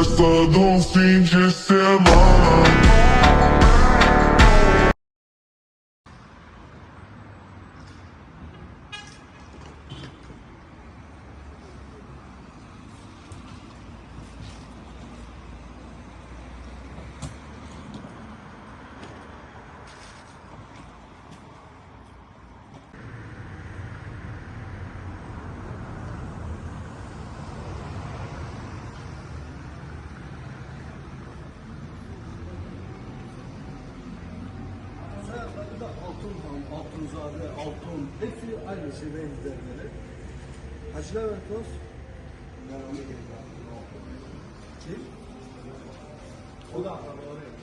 essa do fim de semana Serdar'da altın ham, altınzade, altın. Hepsi aynı şey benzerleri. Hacı Levent Öz. Kim? O da akrabaları.